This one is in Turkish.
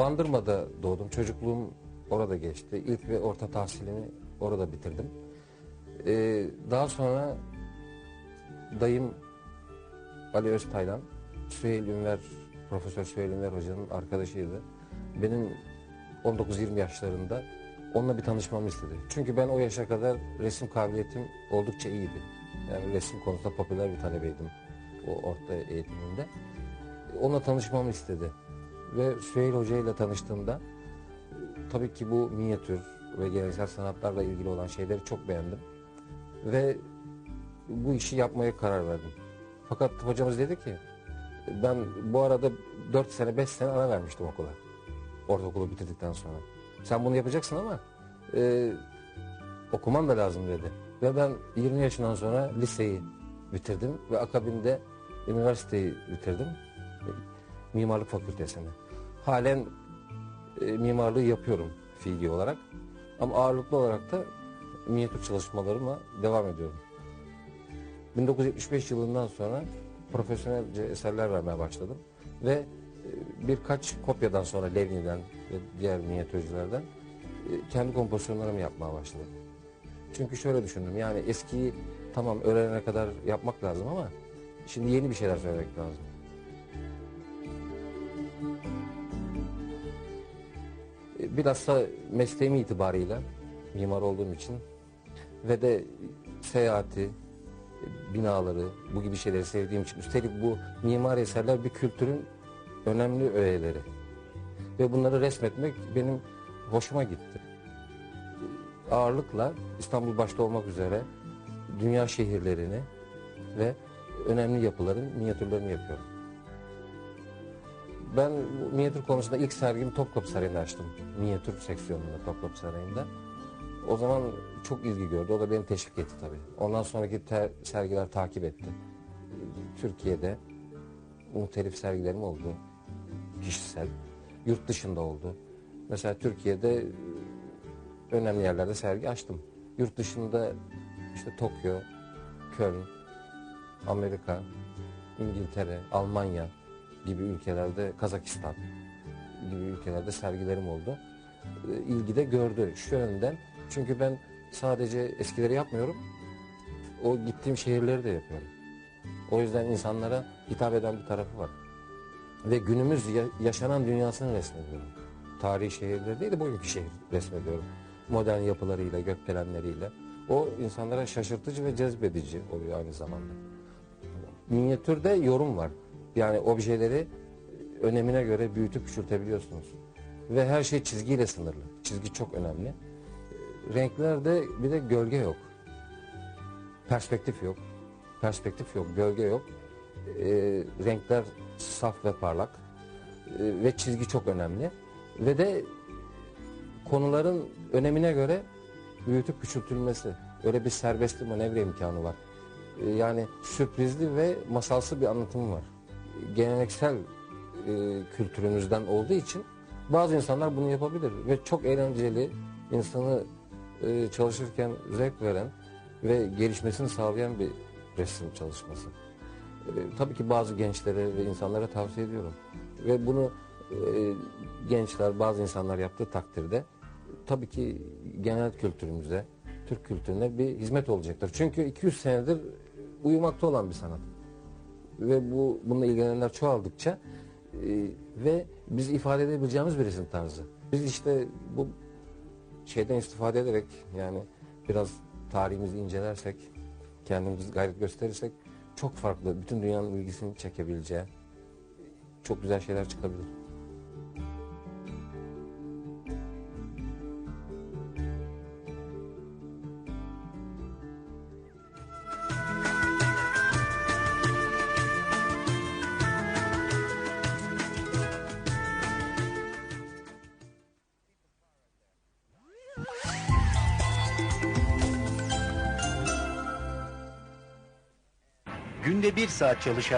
Bandırma'da doğdum. Çocukluğum orada geçti. İlk ve orta tahsilimi orada bitirdim. Ee, daha sonra dayım Ali Öztaylan, Süheyl Ünver, Profesör Süheyl Ünver Hoca'nın arkadaşıydı. Benim 19-20 yaşlarında onunla bir tanışmamı istedi. Çünkü ben o yaşa kadar resim kabiliyetim oldukça iyiydi. Yani resim konusunda popüler bir talebeydim o orta eğitiminde. Onunla tanışmamı istedi. Ve Süheyl Hoca ile tanıştığımda tabii ki bu minyatür ve geleneksel sanatlarla ilgili olan şeyleri çok beğendim. Ve bu işi yapmaya karar verdim. Fakat hocamız dedi ki ben bu arada 4 sene 5 sene ara vermiştim okula. Ortaokulu bitirdikten sonra. Sen bunu yapacaksın ama e, okuman da lazım dedi. Ve ben 20 yaşından sonra liseyi bitirdim ve akabinde üniversiteyi bitirdim. Mimarlık fakültesini. Halen e, mimarlığı yapıyorum fiili olarak. Ama ağırlıklı olarak da minyatür çalışmalarıma devam ediyorum. 1975 yılından sonra profesyonelce eserler vermeye başladım. Ve e, birkaç kopyadan sonra Levni'den ve diğer minyatürcülerden e, kendi kompozisyonlarımı yapmaya başladım. Çünkü şöyle düşündüm yani eskiyi tamam öğrenene kadar yapmak lazım ama şimdi yeni bir şeyler söylemek lazım. Bilhassa mesleğim itibarıyla mimar olduğum için ve de seyahati, binaları, bu gibi şeyleri sevdiğim için. Üstelik bu mimari eserler bir kültürün önemli öğeleri. Ve bunları resmetmek benim hoşuma gitti. Ağırlıkla İstanbul başta olmak üzere dünya şehirlerini ve önemli yapıların minyatürlerini yapıyorum. Ben minyatür konusunda ilk sergimi Topkapı Sarayı'nda açtım. Minyatür seksiyonunda Topkapı Sarayı'nda. O zaman çok ilgi gördü. O da beni teşvik etti tabii. Ondan sonraki sergiler takip etti. Türkiye'de muhtelif sergilerim oldu. Kişisel. Yurt dışında oldu. Mesela Türkiye'de önemli yerlerde sergi açtım. Yurt dışında işte Tokyo, Köln, Amerika, İngiltere, Almanya gibi ülkelerde, Kazakistan gibi ülkelerde sergilerim oldu. E, ilgi de gördü şu yönden. Çünkü ben sadece eskileri yapmıyorum. O gittiğim şehirleri de yapıyorum. O yüzden insanlara hitap eden bir tarafı var. Ve günümüz ya- yaşanan dünyasını resmediyorum. Tarihi şehirleri değil de bugünkü şehir resmediyorum. Modern yapılarıyla, gökdelenleriyle. O insanlara şaşırtıcı ve cezbedici oluyor aynı zamanda. Minyatürde yorum var. Yani objeleri önemine göre büyütüp küçültebiliyorsunuz. Ve her şey çizgiyle sınırlı. Çizgi çok önemli. Renklerde bir de gölge yok. Perspektif yok. Perspektif yok, gölge yok. Ee, renkler saf ve parlak. Ee, ve çizgi çok önemli. Ve de konuların önemine göre büyütüp küçültülmesi. Öyle bir serbest bir manevra imkanı var. Ee, yani sürprizli ve masalsı bir anlatım var. Geleneksel e, kültürümüzden olduğu için bazı insanlar bunu yapabilir ve çok eğlenceli, insanı e, çalışırken zevk veren ve gelişmesini sağlayan bir resim çalışması. E, tabii ki bazı gençlere ve insanlara tavsiye ediyorum. Ve bunu e, gençler, bazı insanlar yaptığı takdirde tabii ki genel kültürümüze, Türk kültürüne bir hizmet olacaktır. Çünkü 200 senedir uyumakta olan bir sanat. Ve bu bununla ilgilenenler çoğaldıkça e, ve biz ifade edebileceğimiz bir resim tarzı. Biz işte bu şeyden istifade ederek yani biraz tarihimizi incelersek, kendimizi gayret gösterirsek çok farklı, bütün dünyanın ilgisini çekebileceği çok güzel şeyler çıkabilir. Günde bir saat çalışarak